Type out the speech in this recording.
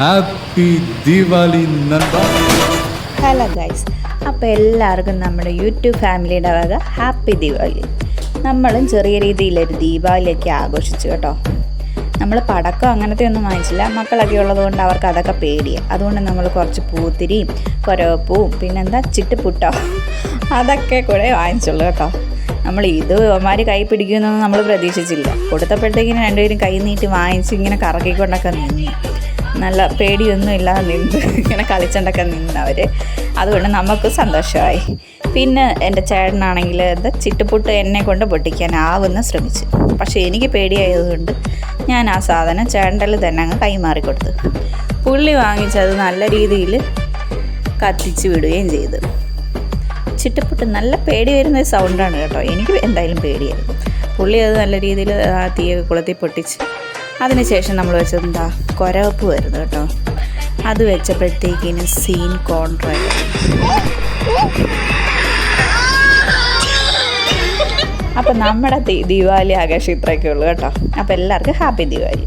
Happy Diwali നന്ദ hello guys അപ്പോൾ എല്ലാവർക്കും നമ്മുടെ യൂട്യൂബ് ഫാമിലിയുടെ വക ഹാപ്പി ദിവാലി നമ്മളും ചെറിയ രീതിയിലൊരു ദീപാവലിയൊക്കെ ആഘോഷിച്ചു കേട്ടോ. നമ്മൾ പടക്കം അങ്ങനത്തെ ഒന്നും വാങ്ങിച്ചില്ല. മക്കളൊക്കെ ഉള്ളതുകൊണ്ട് അവർക്ക് അതൊക്കെ പേടിയാണ് അതുകൊണ്ട് നമ്മൾ കുറച്ച് പൂത്തിരിയും കൊരവപ്പൂവും പിന്നെന്താ ചിട്ടുപുട്ടോ അതൊക്കെ കൂടെ വാങ്ങിച്ചുള്ളൂ കേട്ടോ. നമ്മൾ ഇത് അവന്മാർ കൈ പിടിക്കുമെന്നൊന്നും നമ്മൾ പ്രതീക്ഷിച്ചില്ല. കൊടുത്തപ്പോഴത്തേക്കിനും രണ്ടുപേരും കൈ നീട്ടി വാങ്ങിച്ച് ഇങ്ങനെ കറക്കിക്കൊണ്ടൊക്കെ നിന്നു. നല്ല പേടിയൊന്നും ഇല്ലാതെ നിന്ന് ഇങ്ങനെ കളിച്ചോണ്ടൊക്കെ നിന്നവർ അതുകൊണ്ട് നമുക്ക് സന്തോഷമായി. പിന്നെ എന്റെ ചേട്ടനാണെങ്കിൽ എന്താ ചിട്ടുപുട്ട് എന്നെ കൊണ്ട് പൊട്ടിക്കാനാവുന്ന ശ്രമിച്ചു. പക്ഷേ എനിക്ക് പേടിയായതുകൊണ്ട് ഞാൻ ആ സാധനം ചേട്ടന്റെ തന്നെ അങ്ങ് കൈമാറി കൊടുത്തു. പുള്ളി വാങ്ങിച്ചത് നല്ല രീതിയിൽ കത്തിച്ച് വിടുകയും ചെയ്തു. ചിട്ടുപുട്ട് നല്ല പേടി വരുന്ന സൗണ്ടാണ് കേട്ടോ. എനിക്ക് എന്തായാലും പേടിയായിരുന്നു. പുള്ളി അത് നല്ല രീതിയിൽ ആ തീയൊക്കെ കുളത്തിൽ പൊട്ടിച്ച് അതിനുശേഷം നമ്മൾ വെച്ചത് എന്താ? കൊരവപ്പ് വരുന്നത് കേട്ടോ. അത് വെച്ചപ്പോഴത്തേക്കിന് സീൻ കോൺട്രായി അപ്പം നമ്മുടെ ദീപാവലി ആഘോഷം ഇത്രയൊക്കെ ഉള്ളൂ കേട്ടോ. അപ്പം എല്ലാവർക്കും ഹാപ്പി ദീപാവലി